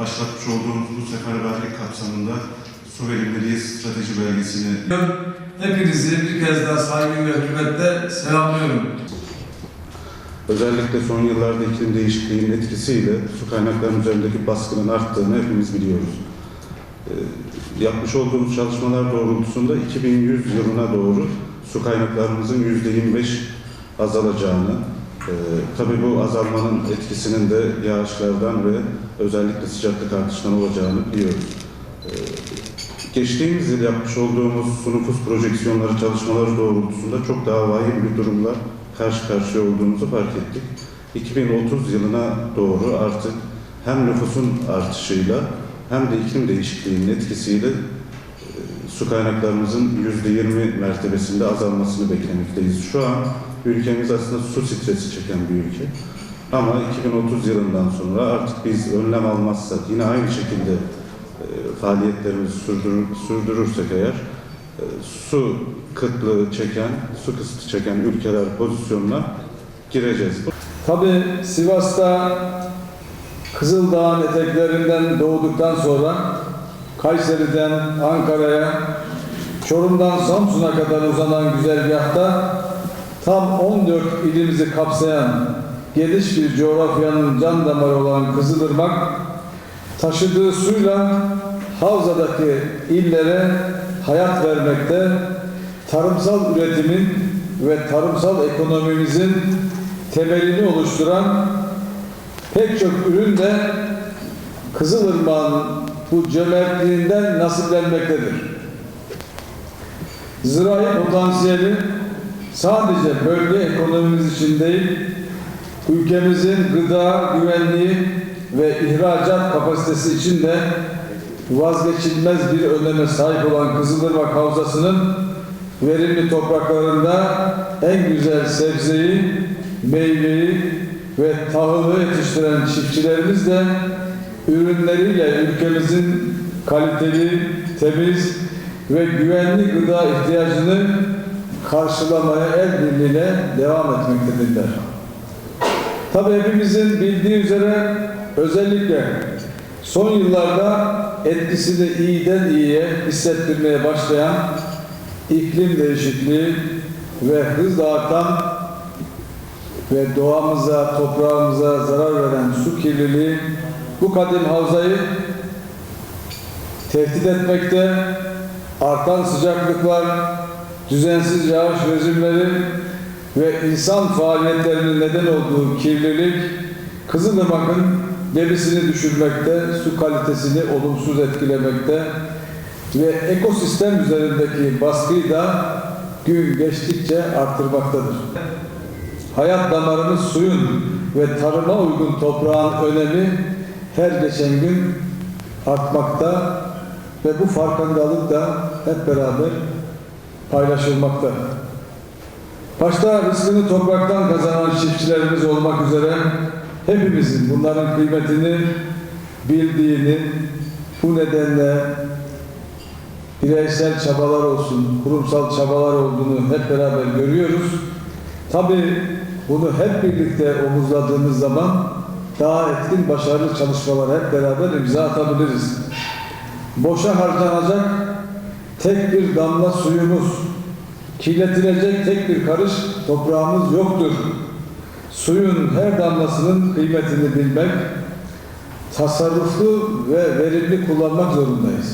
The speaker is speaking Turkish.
başlatmış olduğumuz bu seferberlik kapsamında su verimliliği strateji belgesini Hepinizi bir kez daha saygı ve hürmetle selamlıyorum. Özellikle son yıllarda iklim değişikliğinin etkisiyle su kaynaklarının üzerindeki baskının arttığını hepimiz biliyoruz. Ee, yapmış olduğumuz çalışmalar doğrultusunda 2100 yılına doğru su kaynaklarımızın %25 azalacağını, e, tabii bu azalmanın etkisinin de yağışlardan ve özellikle sıcaklık artışından olacağını biliyoruz. Ee, geçtiğimiz yıl yapmış olduğumuz su nüfus projeksiyonları çalışmaları doğrultusunda çok daha vahim bir durumla karşı karşıya olduğumuzu fark ettik. 2030 yılına doğru artık hem nüfusun artışıyla hem de iklim değişikliğinin etkisiyle su kaynaklarımızın %20 mertebesinde azalmasını beklemekteyiz. Şu an ülkemiz aslında su stresi çeken bir ülke. Ama 2030 yılından sonra artık biz önlem almazsak yine aynı şekilde e, faaliyetlerimizi sürdürür, sürdürürsek eğer e, su kıtlığı çeken, su kısıtı çeken ülkeler pozisyonuna gireceğiz. Tabi Sivas'ta Kızıldağ'ın eteklerinden doğduktan sonra Kayseri'den Ankara'ya, Çorum'dan Samsun'a kadar uzanan güzergahta tam 14 ilimizi kapsayan geniş bir coğrafyanın can damarı olan Kızılırmak taşıdığı suyla havzadaki illere hayat vermekte, tarımsal üretimin ve tarımsal ekonomimizin temelini oluşturan pek çok ürün de Kızılırmak'ın bu cömertliğinden nasiplenmektedir. Zirai potansiyeli sadece bölge ekonomimiz için değil, ülkemizin gıda güvenliği ve ihracat kapasitesi için de vazgeçilmez bir öneme sahip olan Kızılırmak Havzası'nın verimli topraklarında en güzel sebzeyi, meyveyi ve tahılı yetiştiren çiftçilerimiz de ürünleriyle ülkemizin kaliteli, temiz ve güvenli gıda ihtiyacını karşılamaya el birliğiyle devam etmektedirler. Tabii hepimizin bildiği üzere özellikle son yıllarda etkisini iyiden iyiye hissettirmeye başlayan iklim değişikliği ve hızla artan ve doğamıza, toprağımıza zarar veren su kirliliği bu kadim havzayı tehdit etmekte, artan sıcaklıklar, düzensiz yağış rejimleri ve insan faaliyetlerinin neden olduğu kirlilik Kızılırmak'ın debisini düşürmekte, su kalitesini olumsuz etkilemekte ve ekosistem üzerindeki baskıyı da gün geçtikçe arttırmaktadır. Hayat damarımız suyun ve tarıma uygun toprağın önemi her geçen gün artmakta ve bu farkındalık da hep beraber paylaşılmakta. Başta rızkını topraktan kazanan çiftçilerimiz olmak üzere hepimizin bunların kıymetini bildiğini, bu nedenle bireysel çabalar olsun, kurumsal çabalar olduğunu hep beraber görüyoruz. Tabii bunu hep birlikte omuzladığımız zaman daha etkin, başarılı çalışmalar hep beraber imza atabiliriz. Boşa harcanacak tek bir damla suyumuz, kirletilecek tek bir karış toprağımız yoktur. Suyun her damlasının kıymetini bilmek, tasarruflu ve verimli kullanmak zorundayız.